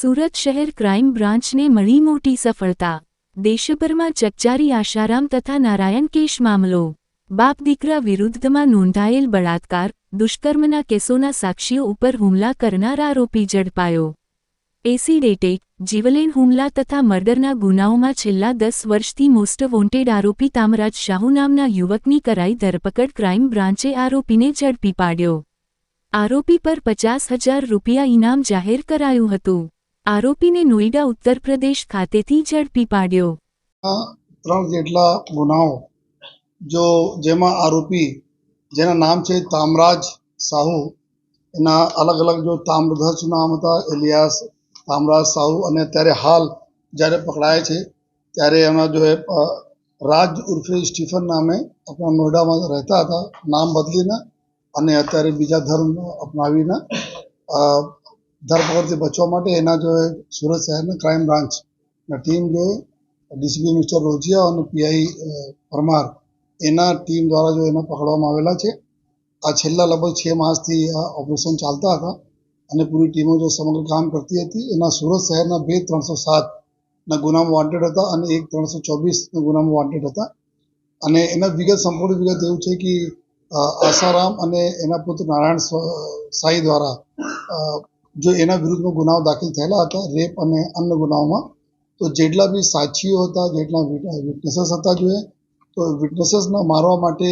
સુરત શહેર ક્રાઇમ બ્રાન્ચને મળી મોટી સફળતા. દેશભરમાં ચકચારી આશારામ તથા નારાયણ કેશ મામલો. બાપ દીકરા વિરુદ્ધમાં નોંધાયેલ બળાત્કાર, દુષ્કર્મના કેસોના સાક્ષીઓ ઉપર હુમલા કરનાર આરોપી ઝડપાયો. એસિડ જીવલેણ હુમલા તથા મર્ડરના ગુનાઓમાં છેલ્લા દસ વર્ષથી મોસ્ટ વોન્ટેડ આરોપી તામરાજ શાહુ નામના યુવકની કરાઈ ધરપકડ ક્રાઇમ બ્રાન્ચે આરોપીને ઝડપી પાડ્યો. આરોપી પર પચાસ હજાર રૂપિયા ઇનામ જાહેર કરાયું હતું. આરોપીને નોઈડા ઉત્તર પ્રદેશ ખાતેથી ઝડપી પાડ્યો. ત્રણ જેટલા ગુનાઓ, જો જેમાં આરોપી, જેના નામ છે તામરાજ સાહુ, એના અલગ અલગ જો તામ્રધ્વજ નામ હતા, એલિયાસ તામરાજ સાહુ, અને અત્યારે હાલ જ્યારે પકડાય છે, ત્યારે એમાં જો રાજ ઉર્ફે સ્ટીફન નામે આપણા નોઈડામાં રહેતા હતા, નામ બદલીને, અને અત્યારે બીજા ધર્મ અપનાવીને ધરપકડથી બચવા માટે એના જો સુરત શહેરની ક્રાઇમ બ્રાન્ચના ટીમ જો ડીસીપી મિસ્ટર રોજિયા અને પીઆઈ પરમાર, એના ટીમ દ્વારા જો એને પકડવામાં આવેલા છે. આ છેલ્લા લગભગ છ માસથી આ ઓપરેશન ચાલતા હતા અને પૂરી ટીમો જો સમગ્ર કામ કરતી હતી. એના સુરત શહેરના બે ત્રણસો સાતના ગુનામાં વોન્ટેડ હતા અને એક ત્રણસો ચોવીસના ગુનામાં વોન્ટેડ હતા. અને એના વિગત સંપૂર્ણ વિગત એવું છે કે આસારામ અને એના પુત્ર નારાયણ સાઈ દ્વારા જો એના વિરુદ્ધમાં ગુનાઓ દાખલ થયેલા હતા, રેપ અને અન્ય ગુનાઓમાં, તો જેટલા બી સાક્ષીઓ હતા, જેટલા વિટનેસીસ હતા જોઈએ તો વિટનેસીસને મારવા માટે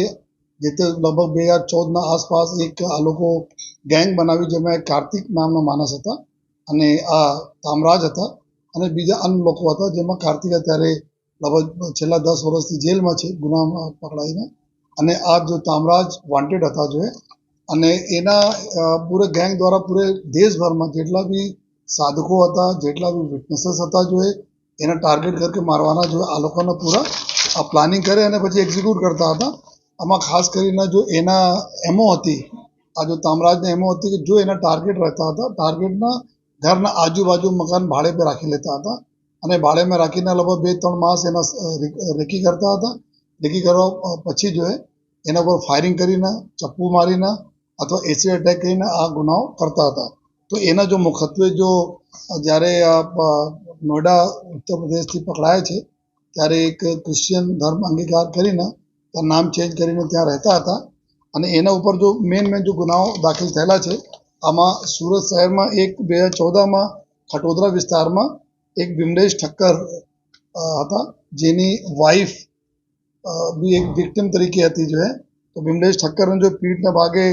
જે તે લગભગ બે હજાર ચૌદના આસપાસ એક આ લોકો ગેંગ બનાવી જેમાં કાર્તિક નામનો માણસ હતા અને આ તામરાજ હતા અને બીજા અન્ય લોકો હતા જેમાં કાર્તિક અત્યારે લગભગ છેલ્લા દસ વર્ષથી જેલમાં છે ગુનામાં પકડાઈને. અને આ જો તામરાજ વોન્ટેડ હતા જોઈએ અને એના અ, પૂરે ગેંગ દ્વારા પૂરે દેશભરમાં જેટલા બી સાધકો હતા જેટલા બી વિટનેસીસ હતા જોઈએ એને ટાર્ગેટ ਕਰਕੇ મારવાના જોઈએ આ લોકોને પૂરા આ પ્લાનિંગ કરે અને પછી એક્ઝિક્યુટ કરતા હતા આમાં ખાસ કરીને જો એના એમો હતી આ જો તામરાજને એમો હતી કે જો એના ટાર્ગેટ રહેતા હતા ટાર્ગેટના ઘરના આજુબાજુ મકાન ભાડે પર રાખી લેતા હતા અને ભાડેમાં રાખીને લગભગ બે ત્રણ માસ એના અ, રે- રેકી કરતા હતા રેકી કરવા અ, પછી જો એ એના પર ફાયરિંગ કરીને ચપ્પુ મારીને અથવા એસિડ એટેક કરીને આ ગુનાઓ કરતા હતા. તો એના જો મુખ્યત્વે જો જ્યારે નોઈડા ઉત્તર પ્રદેશથી પકડાયા છે, ત્યારે એક ક્રિશ્ચિયન ધર્મ અંગીકાર કરીને ત્યાં નામ ચેન્જ કરીને ત્યાં રહેતા હતા. અને એના ઉપર જો મેન મેન જો ગુનાઓ દાખલ થયેલા છે, આમાં સુરત શહેરમાં એક, બે હજાર ચૌદમાં ખટોદરા વિસ્તારમાં એક બિમલેશ ઠક્કર હતા, જેની વાઈફ બી એક વિક્ટિમ તરીકે હતી જો હે, તો બિમલેશ ઠક્કરને જો પીઠના ભાગે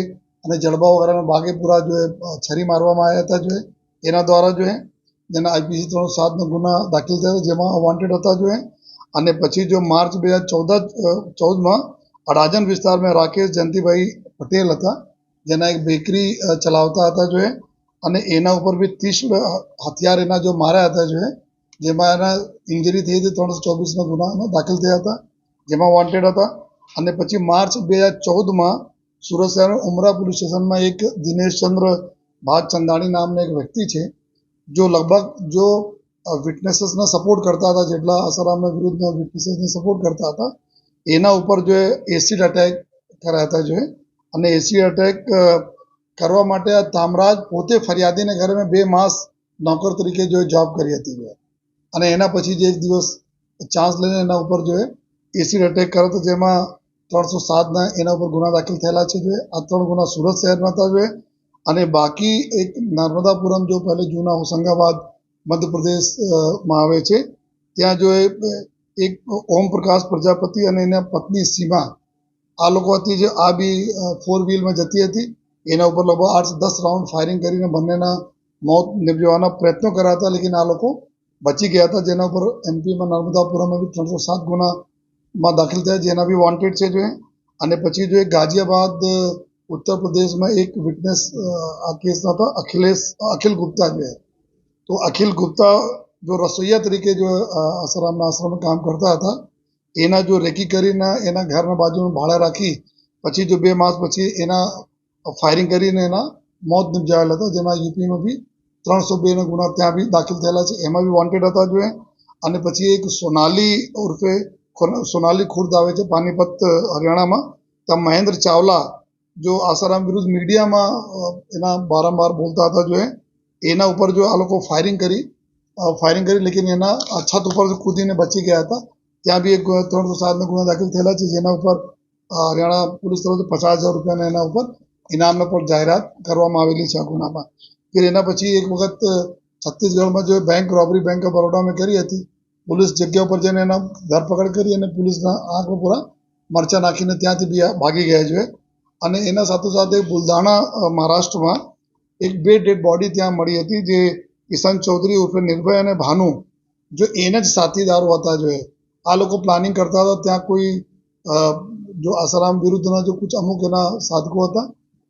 અને જડબા વગેરેના ભાગે પૂરા જો એ, છરી મારવામાં આવ્યા હતા જો એના દ્વારા જો હે જેના આઈપીસી ત્રણસો સાતનો ગુના દાખલ થયા જેમાં વોન્ટેડ હતા જોઈએ અને પછી જો માર્ચ બે હજાર ચૌદ ચૌદમાં અડાજન વિસ્તારમાં રાકેશ જયંતિભાઈ પટેલ હતા જેના એક બેકરી ચલાવતા હતા જોઈએ અને એના ઉપર બી ત્રીસ હથિયાર એના જો માર્યા હતા જોઈએ જેમાં એના ઇન્જરી થઈ હતી ત્રણસો ચોવીસના ગુના દાખલ થયા હતા જેમાં વોન્ટેડ હતા અને પછી માર્ચ બે હજાર ચૌદમાં સુરત શહેર ઉમરા પોલીસ સ્ટેશનમાં એક દિનેશચંદ્ર ભાતચંદાણી નામનો એક વ્યક્તિ છે, જો લગભગ જો વિટનેસીસને સપોર્ટ કરતા હતા, જેટલા અસરામના વિરુદ્ધના વિટનેસીસને સપોર્ટ કરતા હતા, એના ઉપર જો એસિડ અટેક કર્યા હતા, જો અને એસિડ અટેક કરવા માટે આ તામરાજ પોતે ફરિયાદીને ઘરે મેં બે માસ નોકર તરીકે જો જોબ કરી હતી, જો અને એના પછી જે એક દિવસ ચાન્સ લઈને એના ઉપર જો એસિડ અટેક કર્યો હતો, જેમાં ત્રણસો સાતના એના ઉપર ગુના દાખલ થયેલા છે જો. આ ત્રણ ગુના સુરત શહેરમાં હતા જોઈએ અને બાકી એક નર્મદાપુરમ જો પહેલે જૂના હોશંગાબાદ મધ્યપ્રદેશમાં આવે છે. ત્યાં જો એક ઓમ પ્રકાશ પ્રજાપતિ અને એના પત્ની સીમા. આ લોકો હતી જે આ બી ફોર વ્હીલમાં જતી હતી. એના ઉપર લગભગ આઠ દસ રાઉન્ડ ફાયરિંગ કરીને બંનેના મોત નિપજવાના પ્રયત્નો કર્યા હતા લેકિન આ લોકો બચી ગયા હતા. જેના ઉપર એમપીમાં નર્મદાપુરમમાં બી ત્રણસો સાત ગુનામાં દાખલ થયા, જેના બી વોન્ટેડ છે જો એ. અને પછી જો એક ગાઝિયાબાદ, ઉત્તર પ્રદેશમાં એક વિટનેસ આ કેસમાં હતા, અખિલેશ, અખિલ ગુપ્તા જો તો અખિલ ગુપ્તા જો રસોઈયા તરીકે જો આસારામના આશ્રમમાં કામ કરતા હતા, એના જો રેકી કરીને એના ઘરના બાજુનું ભાડે રાખી, પછી જો બે માસ પછી એના ફાયરિંગ કરીને એના મોત નિપજાવેલા હતા, જેમાં યુપીમાં બી ત્રણસો બેના ગુના ત્યાં બી દાખલ થયેલા છે. એમાં બી વોન્ટેડ હતા જોઈએ અને પછી એક સોનાલી ઉર્ફે સોનાલી ખુર્દ આવે છે પાનીપત હરિયાણામાં. ત્યાં મહેન્દ્ર ચાવલા, જો આસારામ વિરુદ્ધ મીડિયામાં એના વારંવાર બોલતા હતા જો એના ઉપર જો આ લોકો ફાયરિંગ કરી ફાયરિંગ કરી, લેકિન એના છત ઉપર કૂદીને બચી ગયા હતા. ત્યાં બી એક ત્રણસો સાતના ગુના દાખલ થયેલા છે, જેના ઉપર હરિયાણા પોલીસ તરફથી પચાસ હજાર રૂપિયાના એના ઉપર ઇનામનો પણ જાહેરાત કરવામાં આવેલી છે આ ગુનામાં. ફિર એના પછી એક વખત છત્તીસગઢમાં જો બેંક રોબરી બેંક ઓફ બરોડામાં કરી હતી પોલીસ જગ્યા ઉપર જઈને એના ધરપકડ કરી અને પોલીસના આંખ પૂરા મરચા નાખીને ત્યાંથી બી ભાગી ગયા છે. અને એના સાથે સાથે બુલધાણા મહારાષ્ટ્રમાં એક બે ડેડ બોડી ત્યાં મળી હતી જે કિશન ચૌધરી ઉર્ફે નિર્ભય અને ભાનુ, જો એને જ સાથીદારો હતા જો. આ લોકો પ્લાનિંગ કરતા હતા ત્યાં કોઈ જો આસારામ વિરુદ્ધના જો કુછ અમુક એના સાધકો હતા,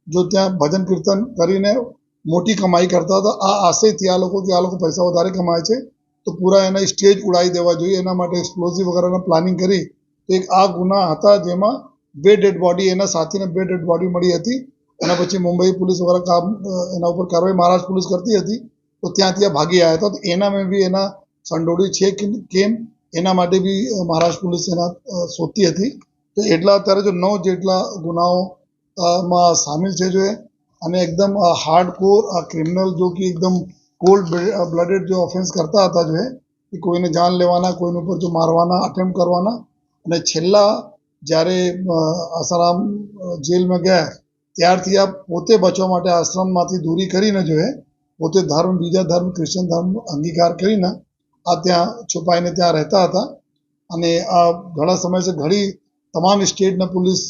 જો ત્યાં ભજન કીર્તન કરીને મોટી કમાઈ કરતા હતા. આ આશયથી આ લોકો કે આ લોકો પૈસા વધારે કમાય છે. તો પૂરા એના સ્ટેજ ઉડાવી દેવા જોઈએ. એના માટે એક્સપ્લોઝિવ વગેરેના પ્લાનિંગ કરી એક આ ગુના હતા જેમાં બે ડેડ બોડી એના સાથીને બે ડેડ બોડી મળી હતી. એના પછી મુંબઈ પોલીસ વગેરે કામ એના ઉપર કાર્યવાહી મહારાષ્ટ્ર પોલીસ કરતી હતી. તો ત્યાં ત્યાં ભાગી આવ્યા હતા. તો એના મેં બી એના સંડોડી છે કે કેમ? એના માટે બી મહારાષ્ટ્ર પોલીસ એના શોધતી હતી. તો એટલા અત્યારે જો નવ જેટલા ગુનાઓ માં સામેલ છે જો એ. અને એકદમ હાર્ડ કોર ક્રિમિનલ જો કે એકદમ કોલ્ડ બ્લડેડ જો ઓફેન્સ કરતા હતા જો એ કોઈને જાન લેવાના કોઈની ઉપર જો મારવાના અટેમ્પ કરવાના અને છેલ્લા જ્યારે આસારામ જેલમાં ગયા ત્યારથી આ પોતે બચવા માટે આશ્રમમાંથી દૂરી કરીને જો એ પોતે ધર્મ બીજા ધર્મ ક્રિશ્ચન ધર્મ અંગીકાર કરીને આ ત્યાં છુપાઈને ત્યાં રહેતા હતા અને આ ઘણા સમયથી ઘણી તમામ સ્ટેટના પોલીસ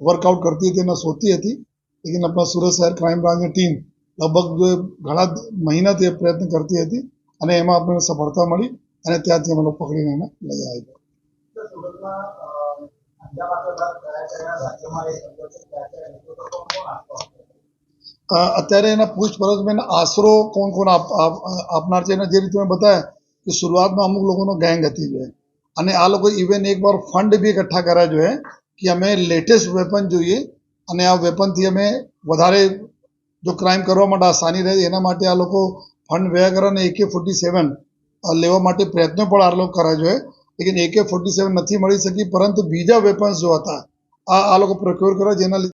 વર્કઆઉટ કરતી હતી અને શોધતી હતી લેકિન આપણા સુરત શહેર ક્રાઇમ બ્રાન્ચની ટીમ લગભગ ઘણા મહિનાથી એ પ્રયત્ન કરતી હતી અને એમાં આપણને સફળતા મળી અને ત્યાંથી અમે પકડીને એને લઈ આવ્યા. અત્યારે એના પૂછપરછમાં એને આશરો કોણ કોણ આપ- આપ- આપનાર છે એને જે રીતે મેં બતાવ્યા કે શરૂઆતમાં અમુક લોકોનો ગેંગ હતી જોઈએ અને આ લોકો ઇવન એક વાર ફંડ બી એકઠા કર્યા જોઈએ કે અમે લેટેસ્ટ વેપન જોઈએ અને આ વેપનથી અમે વધારે જો ક્રાઇમ કરવા માટે આસાની રહે, એના માટે આ લોકો ફંડ વ્યય કરે અને એકે ફોર્ટી સેવન લેવા માટે પ્રયત્નો પણ આ લોકો કરવા જોઈએ લેકિન એકે ફોર્ટી સેવન નથી મળી શકી, પરંતુ બીજા વેપન્સ જો હતા, આ આ લોકો પ્રોક્યોર કર્યા જેના